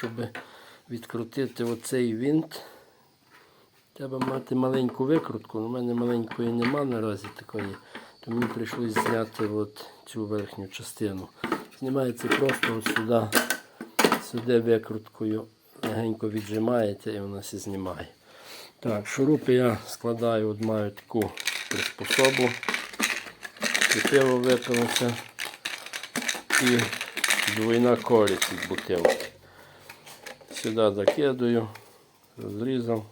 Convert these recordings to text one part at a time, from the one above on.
щоб відкрутити оцей винт, треба мати маленьку викрутку. У мене маленької нема наразі такої, то мені прийшлось зняти от цю верхню частину. Знімається просто от сюди, сюди викруткою, легенько віджимаєте і вона все знімає. Так, шурупи я складаю, от маю таку приспособу. Пиво випилося і двойна користь від бутилки. Сюди закидую, розрізав,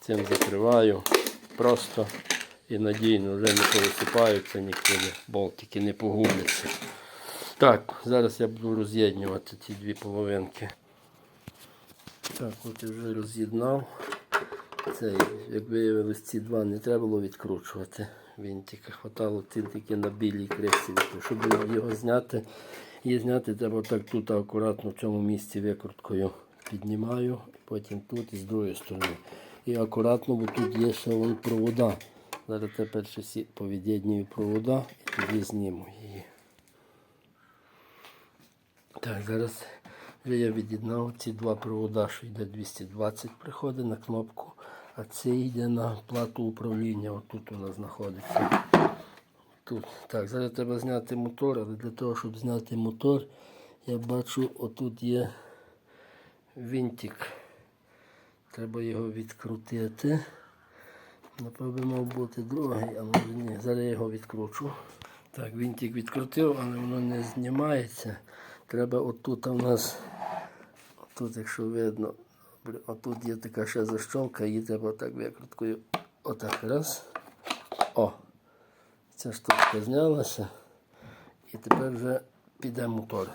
цим закриваю просто і надійно вже не повисипаються нікуди, болтики не погубляться. Так, зараз я буду роз'єднувати ці дві половинки. Так, от я вже роз'єднав. Це, як виявилось, ці два не треба було відкручувати. Вінтика хватало тільки на білій кресті. Щоб його зняти, її зняти, треба так тут акуратно в цьому місці викруткою піднімаю, потім тут і з другої сторони. І акуратно, бо тут є ще вон провода. Зараз тепер всі повід'єднюю провода і тоді зніму її. Так, зараз вже я від'єднав ці два провода, що йде 220, приходить на кнопку, а цей йде на плату управління. Отут вона знаходиться. Тут. Так, зараз треба зняти мотор, але для того, щоб зняти мотор, я бачу, отут є винтик. Треба його відкрутити. Напевно, мав бути другий, а може ні. Зараз я його відкручу. Так, винтик відкрутив, але воно не знімається. Треба отут у нас, отут, якщо видно, отут є така ще защолка, її треба так викруткою. Отак раз. О! Ця штучка знялася. І тепер вже піде мотор.